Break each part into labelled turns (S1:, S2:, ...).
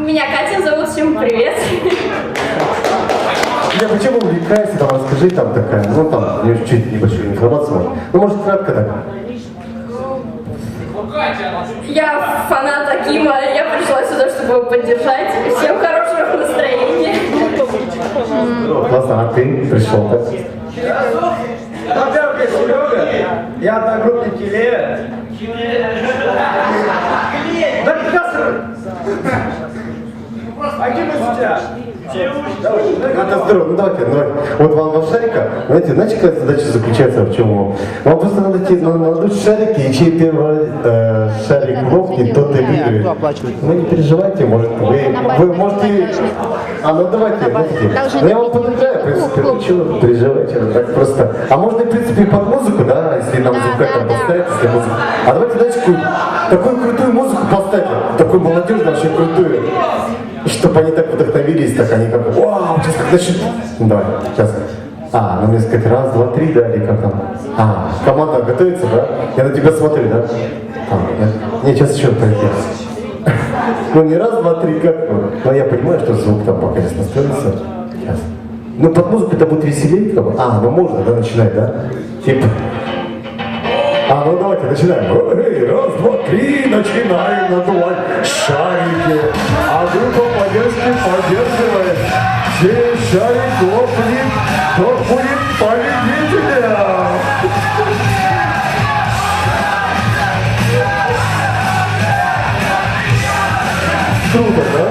S1: меня Катя зовут, всем привет.
S2: Я почему увлекаюсь, там расскажи, там такая, ну там, чуть небольшую информацию, может. ну может кратко так.
S1: Я фанат Акима, я пришла сюда, чтобы его поддержать. Всем хорошего настроения.
S2: Классно, а ты пришел, так?
S3: Во-первых, Серега, я одногруппник Килея. Да не касай! А кем из тебя?
S2: Это здорово, ну давайте, давай. Вот вам два шарика, знаете, знаете, какая задача заключается в чем? Вам просто надо идти на, надуть шарики, и чей первый э, шарик лопнет, тот и выиграет. Ну не переживайте, может вы, вы можете... А ну давайте, знаете, ну, я вам подыграю, в принципе, ну чего, переживайте, ну, так просто. А можно, в принципе, под музыку, да, если нам звука там поставить, если музыку. А давайте, знаете, такую крутую музыку поставьте, такую молодежную, вообще крутую. Чтобы они так вдохновились, так они как, вау, сейчас как начнет. Ну, Давай, сейчас. А, ну мне сказать, раз, два, три, да, или как там? А, команда готовится, да? Я на тебя смотрю, да? А, я- Не, сейчас еще пойдет. Ну не раз, два, три, как? Но я понимаю, что звук там пока не настроится. Сейчас. Ну под музыку это будет веселее, как бы. А, ну можно, да, начинать, да? Типа. А, ну давайте начинаем. Раз, два, три, начинаем надувать шарики. А группа поддержки поддерживает. Чей шарик лопнет, тот будет победителем. Круто, да?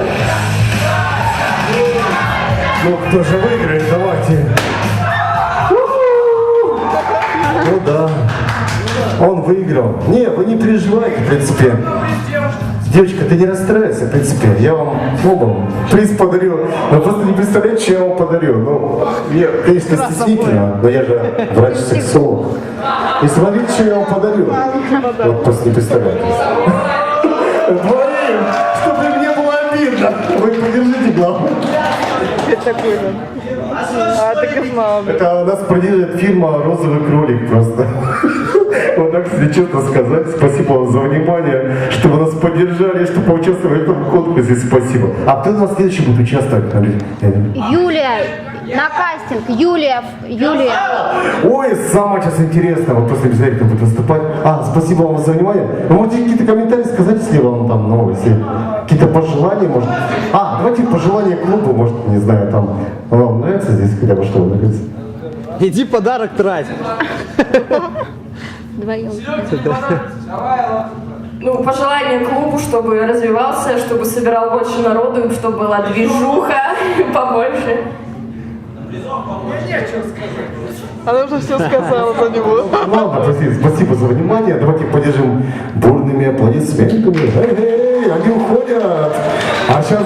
S2: Ну, кто же выиграет, давайте. Ну да. Он выиграл. Не, вы не переживайте, в принципе. Девочка, ты не расстраивайся, в принципе. Я вам оба приз подарю. Но просто не представляете, что я вам подарю. Ну, я, конечно, стеснительно, но я же врач-сексолог. И смотрите, что я вам подарю. Вот просто не представляете. Двоим, чтобы мне было обидно. Вы подержите, главное.
S4: А, так и знала.
S2: Это у нас продержит фирма «Розовый кролик» просто. Вот так, если честно сказать, спасибо вам за внимание, что вы нас поддержали, что поучаствовали в этом конкурсе, спасибо. А кто у нас следующий будет участвовать?
S5: Юлия, на кастинг. Юлия, Юлия.
S2: Ой, самое сейчас интересное, вот после обязательно кто будет выступать. А, спасибо вам за внимание. Вы можете какие-то комментарии сказать, если вам там, ну, если какие-то пожелания, может. А, давайте пожелания клубу, может, не знаю, там, вам нравится здесь хотя бы что нравится?
S4: Иди подарок трать.
S5: Вдвоем.
S1: Ну, пожелание клубу, чтобы развивался, чтобы собирал больше народу, чтобы была движуха побольше.
S4: Она уже все сказала за него.
S2: Ладно, друзья, спасибо за внимание. Давайте поддержим бурными аплодисментами. Эй, эй, они уходят. А сейчас